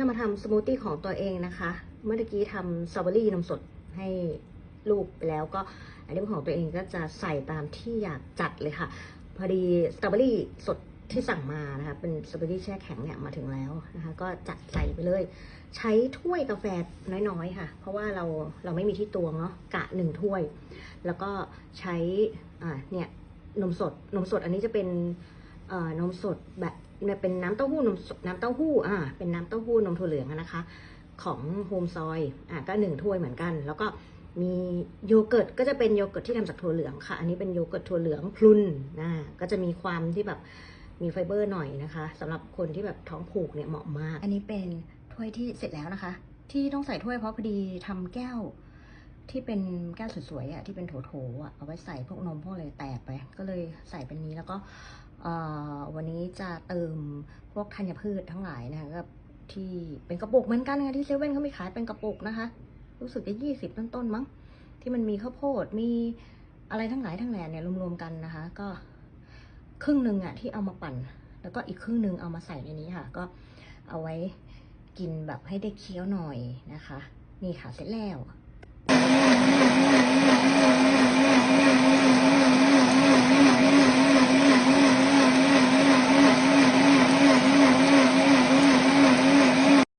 จะมาทำสมูทตี้ของตัวเองนะคะ เมื่อกี้ทำสตรอเบอรี่นมสดให้ลูกไปแล้วก็อันนี้ของตัวเองก็จะใส่ตามที่อยากจัดเลยค่ะ พอดีสตรอเบอรี่สดที่สั่งมานะคะ เป็นสตรอเบอรี่แช่แข็งเนี่ยมาถึงแล้วนะคะ ก็จัดใส่ไปเลย ใช้ถ้วยกาแฟน้อยๆค่ะ เพราะว่าเราเราไม่มีที่ตวงเนาะกะหนึ่งถ้วย แล้วก็ใช้อ่าเนี่ยนมสดนมสดอันนี้จะเป็น นมสดแบบเป็นน้ำเต้าหู้นมสดน้ำเต้าหู้อ่าเป็นน้ำเต้าหู้นมถั่วเหลืองนะคะ ของโฮมซอยอะก็หนึ่งถ้วยเหมือนกัน แล้วก็มีโยเกิร์ตก็จะเป็นโยเกิร์ตที่ทำจากถั่วเหลืองค่ะ อันนี้เป็นโยเกิร์ตถั่วเหลืองพลุนนะก็จะมีความที่แบบมีไฟเบอร์หน่อยนะคะสำหรับคนที่แบบท้องผูกเนี่ยเหมาะมาก อันนี้เป็นถ้วยที่เสร็จแล้วนะคะ ที่ต้องใส่ถ้วยเพราะพอดีทำแก้ว ที่เป็นแก้วสวยๆอะที่เป็นโถๆอะเอาไว้ใส่พวกนมพวกอะไรแตกไป ก็เลยใส่เป็นนี้แล้วก็ วันนี้จะเติมพวกธัญพืชทั้งหลายนะคะก็ที่เป็นกระปุกเหมือนกันค่ะที่เซเว่นเขามีขายเป็นกระปุกนะคะ รู้สึกจะยี่สิบต้นๆมั้ง ที่มันมีข้าวโพดมีอะไรทั้งหลายทั้งแหล่เนี่ยรวมๆกันนะคะ ก็ครึ่งหนึ่งอะที่เอามาปั่น แล้วก็อีกครึ่งหนึ่งเอามาใส่ในนี้ค่ะ ก็เอาไว้กินแบบให้ได้เคี้ยวหน่อยนะคะ นี่ค่ะเสร็จแล้ว